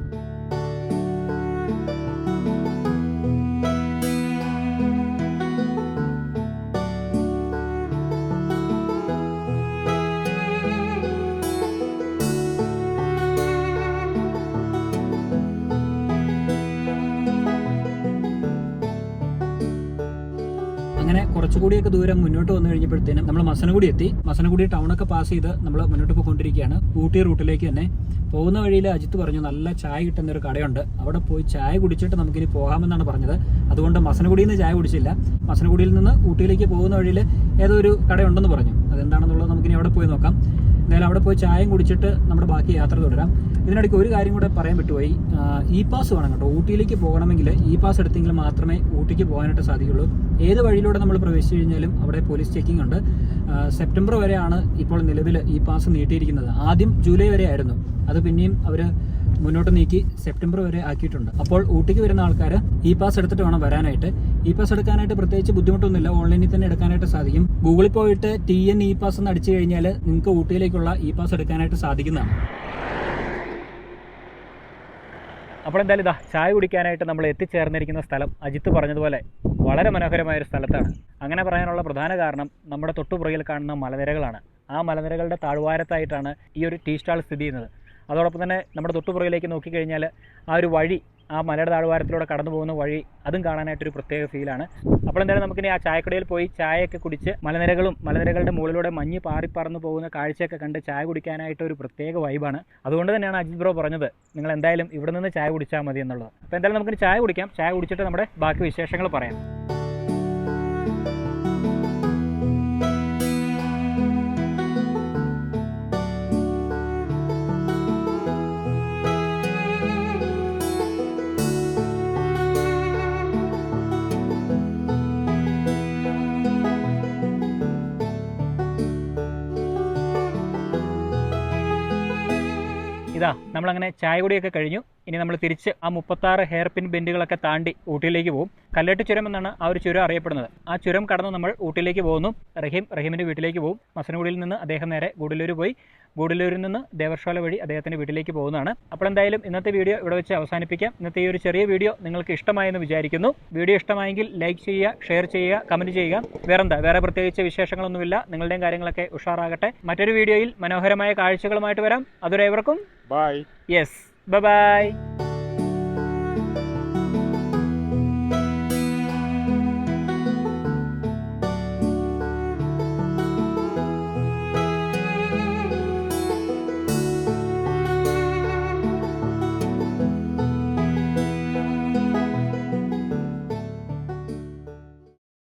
കുറച്ചുകൂടിയൊക്കെ ദൂരം മുന്നോട്ട് വന്നു കഴിഞ്ഞപ്പോഴത്തേനും നമ്മൾ മസനഗുഡി എത്തി. മസനഗുഡി ടൗണൊക്കെ പാസ് ചെയ്ത് നമ്മൾ മുന്നോട്ട് പോയിക്കൊണ്ടിരിക്കുകയാണ്. ഊട്ടി റൂട്ടിലേക്ക് തന്നെ. പോകുന്ന വഴിയിൽ അജിത്ത് പറഞ്ഞു നല്ല ചായ കിട്ടുന്ന ഒരു കടയുണ്ട്. അവിടെ പോയി ചായ കുടിച്ചിട്ട് നമുക്കിനി പോകാമെന്നാണ് പറഞ്ഞത്. അതുകൊണ്ട് മസനഗുഡിയിൽ നിന്ന് ചായ കുടിച്ചില്ല. മസനഗുഡിയിൽ നിന്ന് ഊട്ടിയിലേക്ക് പോകുന്ന വഴിയിൽ ഏതോ ഒരു കടയുണ്ടെന്ന് പറഞ്ഞു. അതെന്താണെന്നുള്ളത് നമുക്കിനി അവിടെ പോയി നോക്കാം. എന്തായാലും അവിടെ പോയി ചായയും കുടിച്ചിട്ട് നമ്മുടെ ബാക്കി യാത്ര തുടരാം. ഇതിനിടയ്ക്ക് ഒരു കാര്യം കൂടെ പറയാൻ പറ്റുപോയി ഇ പാസ് വേണം കേട്ടോ. ഊട്ടിയിലേക്ക് പോകണമെങ്കിൽ ഇ പാസ് എടുത്തെങ്കിൽ മാത്രമേ ഊട്ടിക്ക് പോകാനായിട്ട് സാധിക്കുള്ളൂ. ഏത് വഴിയിലൂടെ നമ്മൾ പ്രവേശിച്ചു കഴിഞ്ഞാലും അവിടെ പോലീസ് ചെക്കിംഗ് ഉണ്ട്. സെപ്റ്റംബർ വരെയാണ് ഇപ്പോൾ നിലവിൽ ഇ പാസ് നീട്ടിയിരിക്കുന്നത്. ആദ്യം ജൂലൈ വരെ ആയിരുന്നു. അത് പിന്നെയും അവർ മുന്നോട്ട് നീക്കി സെപ്റ്റംബർ വരെ ആക്കിയിട്ടുണ്ട്. അപ്പോൾ ഊട്ടിക്ക് വരുന്ന ആൾക്കാർ ഇ പാസ് എടുത്തിട്ട് വേണം വരാനായിട്ട്. ഇ പാസ് എടുക്കാനായിട്ട് പ്രത്യേകിച്ച് ബുദ്ധിമുട്ടൊന്നുമില്ല. ഓൺലൈനിൽ തന്നെ എടുക്കാനായിട്ട് സാധിക്കും. ഗൂഗിളിൽ പോയിട്ട് ടി എൻ ഇ പാസ് എന്ന് അടിച്ചു കഴിഞ്ഞാൽ നിങ്ങൾക്ക് ഊട്ടിയിലേക്കുള്ള ഇ പാസ് എടുക്കാനായിട്ട് സാധിക്കുന്നതാണ്. അപ്പോൾ എന്തായാലും ഇതാ ചായ കുടിക്കാനായിട്ട് നമ്മൾ എത്തിച്ചേർന്നിരിക്കുന്ന സ്ഥലം അജിത്ത് പറഞ്ഞതുപോലെ വളരെ മനോഹരമായ ഒരു സ്ഥലത്താണ്. അങ്ങനെ പറയാനുള്ള പ്രധാന കാരണം നമ്മുടെ തൊട്ടുപുറകിൽ കാണുന്ന മലനിരകളാണ്. ആ മലനിരകളുടെ താഴ്വാരത്തായിട്ടാണ് ഈ ഒരു ടീ സ്റ്റാൾ സ്ഥിതി ചെയ്യുന്നത്. അതോടൊപ്പം തന്നെ നമ്മുടെ തൊട്ടുപുറകിലേക്ക് നോക്കിക്കഴിഞ്ഞാൽ ആ ഒരു വഴി ആ മലയുടെ താഴ്വാരത്തിലൂടെ കടന്നു പോകുന്ന വഴി അതും കാണാനായിട്ടൊരു പ്രത്യേക ഫീലാണ്. അപ്പോൾ എന്തായാലും നമുക്കിനി ആ ചായക്കടയിൽ പോയി ചായയൊക്കെ കുടിച്ച് മലനിരകളും മലനിരകളുടെ മുകളിലൂടെ മഞ്ഞ് പാറിപ്പറന്ന് പോകുന്ന കാഴ്ചയൊക്കെ കണ്ട് ചായ കുടിക്കാനായിട്ട് ഒരു പ്രത്യേക വൈബാണ്. അതുകൊണ്ട് തന്നെയാണ് അജിത് ബ്രോ പറഞ്ഞത് നിങ്ങൾ എന്തായാലും ഇവിടെ നിന്ന് ചായ കുടിച്ചാൽ മതി എന്നുള്ളത്. അപ്പോൾ എന്തായാലും നമുക്കിനി ചായ കുടിക്കാം. ചായ കുടിച്ചിട്ട് നമ്മുടെ ബാക്കി വിശേഷങ്ങൾ പറയാം. നമ്മളങ്ങനെ ചായ കുടിയൊക്കെ കഴിഞ്ഞു. ഇനി നമ്മൾ തിരിച്ച് ആ മുപ്പത്താറ് ഹെയർ പിൻ ബെൻഡുകളൊക്കെ താണ്ടി ഊട്ടിയിലേക്ക് പോകും. കല്ലേട്ട് ചുരം എന്നാണ് ആ ഒരു ചുരം അറിയപ്പെടുന്നത്. ആ ചുരം കടന്ന് നമ്മൾ ഊട്ടിയിലേക്ക് പോകുന്നു. റഹീം റഹീമിന്റെ വീട്ടിലേക്ക് പോകും. മസനഗുഡിയിൽ നിന്ന് അദ്ദേഹം നേരെ ഗൂഡല്ലൂർ പോയി. ഗൂഡല്ലൂരിൽ നിന്ന് ദേവർഷാല വഴി അദ്ദേഹത്തിന്റെ വീട്ടിലേക്ക് പോകുന്നതാണ്. അപ്പോൾ എന്തായാലും ഇന്നത്തെ വീഡിയോ ഇവിടെ വെച്ച് അവസാനിപ്പിക്കാം. ഇന്നത്തെ ഈ ഒരു ചെറിയ വീഡിയോ നിങ്ങൾക്ക് ഇഷ്ടമായെന്ന് വിചാരിക്കുന്നു. വീഡിയോ ഇഷ്ടമായെങ്കിൽ ലൈക്ക് ചെയ്യുക ഷെയർ ചെയ്യുക കമന്റ് ചെയ്യുക. വേറെന്താ? വേറെ പ്രത്യേകിച്ച് വിശേഷങ്ങളൊന്നുമില്ല. നിങ്ങളുടെയും കാര്യങ്ങളൊക്കെ ഉഷാറാകട്ടെ. മറ്റൊരു വീഡിയോയിൽ മനോഹരമായ കാഴ്ചകളുമായിട്ട് വരാം. അതുവരെ ഏവർക്കും ബൈ യെസ് ബൈ